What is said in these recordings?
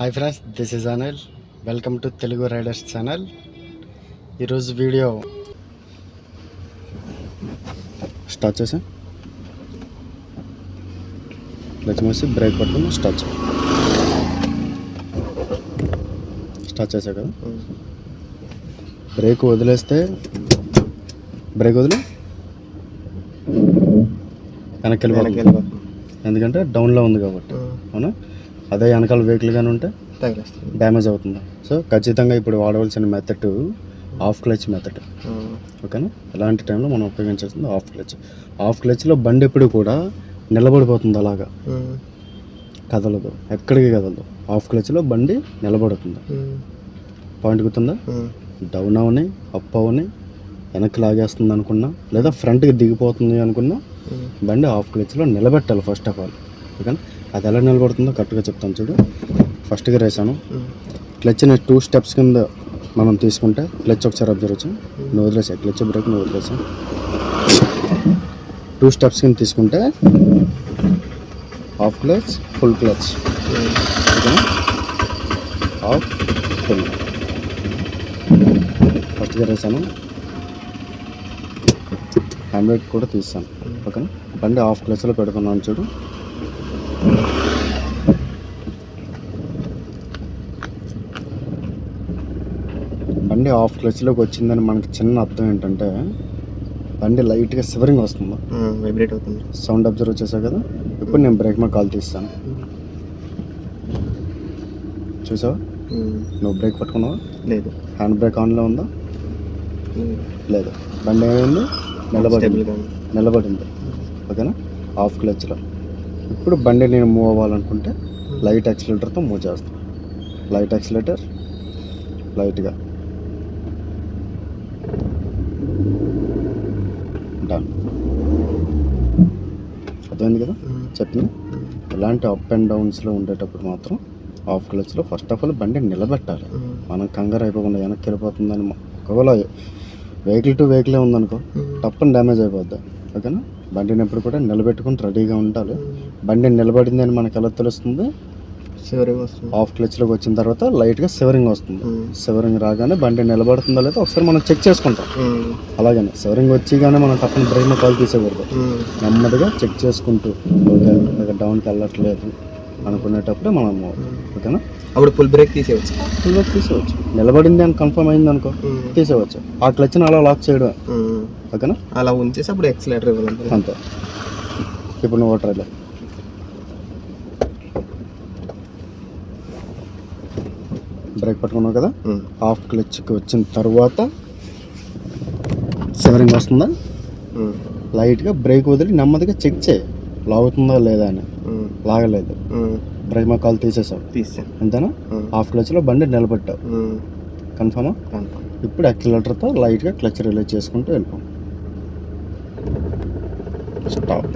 Hi friends this is Anil welcome to Telugu riders channel ఈరోజు video start చేసా clutch మూసి brake పట్టుకుని start చేయ స్టార్ట్ చేసా కదా? బ్రేక్ వదిలేస్తే బ్రేక్ వదిలి. వెనక్కి వెళ్ళిపోతుంది ఎందుకంటే డౌన్లో ఉంది కాబట్టి. అవునా? అదే వెనకాల వెహికల్ కానీ ఉంటే తగిలేస్తుంది. డ్యామేజ్ అవుతుంది. సో ఖచ్చితంగా ఇప్పుడు వాడవలసిన మెథడ్ ఆఫ్ క్లచ్ మెథడ్ ఓకేనా ఎలాంటి టైంలో మనం ఉపయోగించాల్సింది ఆఫ్ క్లచ్ ఆఫ్ క్లచ్లో బండి ఎప్పుడు కూడా నిలబడిపోతుంది అలాగా. కదలదు. ఎక్కడికి కదలదు. ఆఫ్ క్లచ్లో బండి నిలబడుతుంది. పాయింట్ గుర్తుందా? డౌన్ అవని అప్ అవని వెనక్కి లాగేస్తుంది అనుకున్నా లేదా ఫ్రంట్కి దిగిపోతుంది అనుకున్నా బండి ఆఫ్ క్లచ్లో నిలబెట్టాలి ఫస్ట్ ఆఫ్ ఆల్ ఓకేనా అది ఎలా నిలబడుతుందో కరెక్ట్గా చెప్తాను చూడు. ఫస్ట్గా వేసాను క్లచ్ని టూ స్టెప్స్ కింద మనం తీసుకుంటే క్లచ్ ఒకసారి అబ్జర్వ్ వచ్చి నువ్వు వదిలేసా క్లచ్ బ్రేక్ నువ్వు వదిలేసా టూ స్టెప్స్ కింద తీసుకుంటే half clutch full clutch half full ఫస్ట్గా వేసాను హ్యాండ్ బ్రేక్ కూడా తీస్తాను. ఓకేనా బండి హాఫ్ క్లచ్లో పెడుతున్నాను చూడు. బండి ఆఫ్ క్లచ్లోకి వచ్చిందని మనకి చిన్న అర్థం ఏంటంటే బండి లైట్గా సివరింగ్ వస్తుంది. వైబ్రేట్ అవుతుంది. సౌండ్ అబ్జర్వ్ చేసావు కదా? ఇప్పుడు నేను బ్రేక్ మా కాల్ తీస్తాను. చూసావా? నువ్వు బ్రేక్ పట్టుకున్నావా? లేదు. హ్యాండ్ బ్రేక్ ఆన్లో ఉందా? లేదు. బండి ఏమైంది? నిలబడింది. నిలబడింది. ఓకేనా? ఆఫ్ క్లచ్లో ఇప్పుడు బండి నేను మూవ్ అవ్వాలనుకుంటే లైట్ యాక్సిలేటర్తో మూవ్ చేస్తాను. లైట్ యాక్సిలేటర్ లైట్గా. డన్ అర్థమైంది కదా. చెప్పిన ఇలాంటి అప్ అండ్ డౌన్స్లో ఉండేటప్పుడు మాత్రం ఆఫ్ క్లచ్లో ఫస్ట్ ఆఫ్ ఆల్ బండి నిలబెట్టాలి. మనం కంగారు అయిపోకుండా వెనక్కి వెళ్ళిపోతుందని ఒకవేళ వెహికల్ టు వెహికలే ఉందనుకో ఉమ్. టప్పని డ్యామేజ్ అయిపోద్ది. ఓకేనా? బండిని ఎప్పుడు కూడా నిలబెట్టుకుని రెడీగా ఉండాలి. బండి నిలబడింది అని మనకు ఎలా తెలుస్తుంది? చివరిగా వస్తుంది. ఆఫ్ క్లచ్లోకి వచ్చిన తర్వాత లైట్గా సివరింగ్ వస్తుంది. సివరింగ్ రాగానే బండి నిలబడుతుందో లేదో ఒకసారి మనం చెక్ చేసుకుంటాం. అలాగనే సివరింగ్ వచ్చి కానీ మనం తప్పని బ్రేక్ కాల్ తీసేకూడదు. నెమ్మదిగా చెక్ చేసుకుంటూ ఓకే డౌన్కి వెళ్ళట్లేదు అనుకునేటప్పుడే మనం ఓకేనా? అప్పుడు ఫుల్ బ్రేక్ తీసేయచ్చు ఫుల్ వర్క్ తీసేవచ్చు నిలబడింది అని కన్ఫర్మ్ అయింది అనుకో. తీసేవచ్చు ఆ క్లచ్ని అలా లాక్ చేయడం. ఓకేనా? అలా ఉంచేసి అప్పుడు ఎక్సలేటర్ ఇవ్వాలంటే అంతే. ఇప్పుడు నువ్వు ట్రైలే బ్రేక్ పట్టుకున్నావు కదా. హాఫ్ క్లచ్కి వచ్చిన తర్వాత సెవరింగ్ వస్తుందా. లైట్గా బ్రేక్ వదిలి నెమ్మదిగా చెక్ చేయి లాగుతుందా లేదా అని. లాగలేదు. బ్రేక్ మా కాల్ తీసేసావు తీసాను అంతేనా. హాఫ్ క్లచ్లో బండి నిలబెట్టావు. కన్ఫర్మా కన్ఫర్మ్. ఇప్పుడు యాక్సిలేటర్తో లైట్గా క్లచ్ రిలీజ్ చేసుకుంటూ వెళ్ళిపో స్టాప్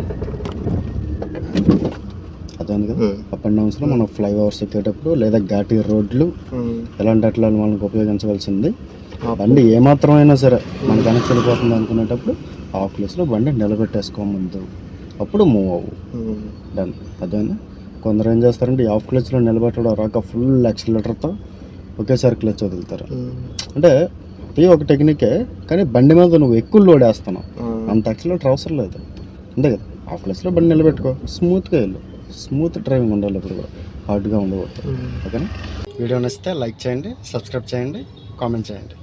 అర్థమైంది కదా. అప్ అండ్ డౌన్స్లో మనం ఫ్లైఓవర్స్ ఎక్కేటప్పుడు లేదా ఘాటి రోడ్లు. ఎలాంటి అట్లా మనకు ఉపయోగించవలసింది. బండి ఏమాత్రమైనా సరే మన వెనక్కి వెళ్ళిపోతుంది అనుకునేటప్పుడు ఆఫ్ ప్లేస్లో బండి నిలబెట్టేసుకో ముందు అప్పుడు మూవ్ అవ్వు. డన్ అర్థమైందా కొందరు ఏం చేస్తారంటే ఈ ఆఫ్ క్లచ్లో నిలబెట్టడం రాక ఫుల్ యాక్సిలేటర్తో ఒకేసారి క్లచ్ వదులుతారు. అంటే ఇది ఒక టెక్నికే కానీ బండి మీద నువ్వు ఎక్కువ లోడ్ వేస్తున్నావు. అంత యాక్సిలేటర్ అవసరం లేదు అంతే కదా ఆఫ్ క్లచ్లో బండి నిలబెట్టుకో స్మూత్గా వెళ్ళు స్మూత్ డ్రైవింగ్ ఉండాలి ఇప్పుడు కూడా. హార్డ్గా ఉండకూడదు. ఓకేనా? వీడియో నచ్చితే లైక్ చేయండి సబ్స్క్రైబ్ చేయండి కామెంట్ చేయండి.